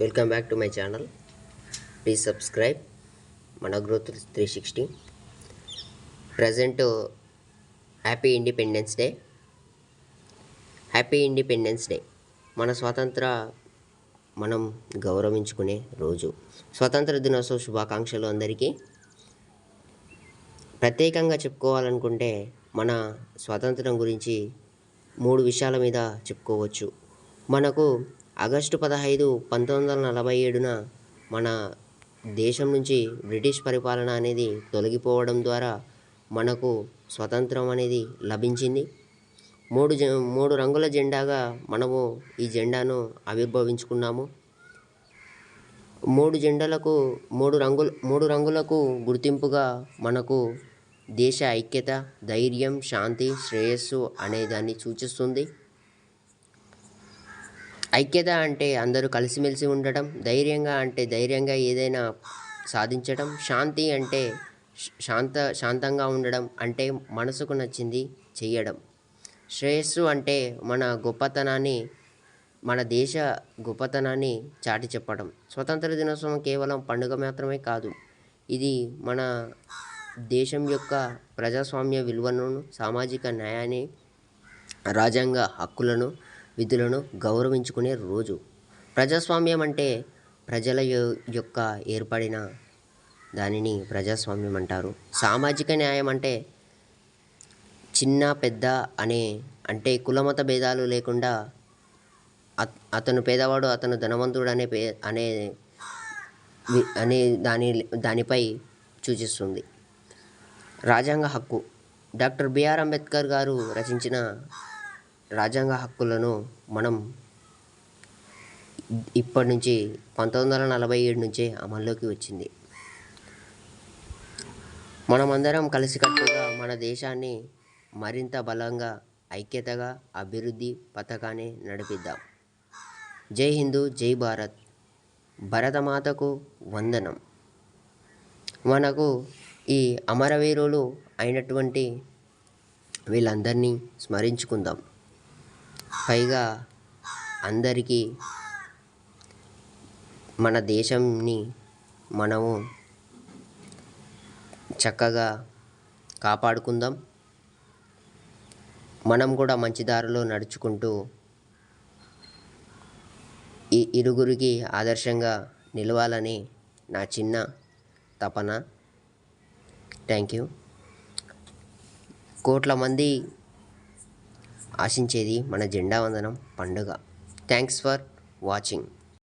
Welcome back to my channel please subscribe మన growth three sixty present happy independence day happy independence day మన స్వాతంత్ర మనం గౌరవించుకునే రోజు. స్వాతంత్ర దినోత్సవ శుభాకాంక్షలు అందరికీ. ప్రత్యేకంగా చెప్పుకోవాలనుకుంటే మన స్వాతంత్రం గురించి మూడు విషయాల మీద చెప్పుకోవచ్చు. మనకు ఆగస్టు పదహైదు పంతొమ్మిది వందల నలభై ఏడున మన దేశం నుంచి బ్రిటిష్ పరిపాలన అనేది తొలగిపోవడం ద్వారా మనకు స్వతంత్రం అనేది లభించింది. మూడు జ మూడు రంగుల జెండాగా మనము ఈ జెండాను ఆవిర్భవించుకున్నాము. మూడు జెండాలకు మూడు రంగులు మూడు రంగులకు గుర్తింపుగా మనకు దేశ ఐక్యత ధైర్యం శాంతి శ్రేయస్సు అనే దాన్ని సూచిస్తుంది. ఐక్యత అంటే అందరూ కలిసిమెలిసి ఉండటం ధైర్యంగా అంటే ధైర్యంగా ఏదైనా సాధించడం శాంతి అంటే శాంత శాంతంగా ఉండడం అంటే మనసుకు నచ్చింది చేయడం శ్రేయస్సు అంటే మన గొప్పతనాన్ని మన దేశ గొప్పతనాన్ని చాటి చెప్పడం. స్వతంత్ర దినోత్సవం కేవలం పండుగ మాత్రమే కాదు ఇది మన దేశం యొక్క ప్రజాస్వామ్య విలువలను సామాజిక న్యాయాన్ని రాజ్యాంగ హక్కులను విధులను గౌరవించుకునే రోజు. ప్రజాస్వామ్యం అంటే ప్రజల యొక్క ఏర్పడిన దానిని ప్రజాస్వామ్యం అంటారు. సామాజిక న్యాయం అంటే చిన్న పెద్ద అనే అంటే కులమత భేదాలు లేకుండా అతను పేదవాడు అతను ధనవంతుడు అనే పే అనే అనే దాని దానిపై సూచిస్తుంది. రాజ్యాంగ హక్కు. డాక్టర్ బిఆర్ అంబేద్కర్ గారు రచించిన రాజ్యాంగ హక్కులను మనం ఇప్పటి నుంచి పంతొమ్మిది వందల నలభై ఏడు నుంచే అమల్లోకి వచ్చింది. మనమందరం కలిసికట్టుగా మన దేశాన్ని మరింత బలంగా ఐక్యతగా అభివృద్ధి పథకాన్ని నడిపిద్దాం. జై హిందూ జై భారత్. భరతమాతకు వందనం. మనకు ఈ అమరవీరులు అయినటువంటి వీళ్ళందరినీ స్మరించుకుందాం. పైగా అందరికీ మన దేశంని మనము చక్కగా కాపాడుకుందాం. మనం కూడా మంచి దారిలో నడుచుకుంటూ ఈ ఇరుగురికి ఆదర్శంగా నిలవాలని నా చిన్న తపన. Thank you. కోట్ల మంది ఆశించేది మన జెండా వందనం పండుగ. Thanks for watching.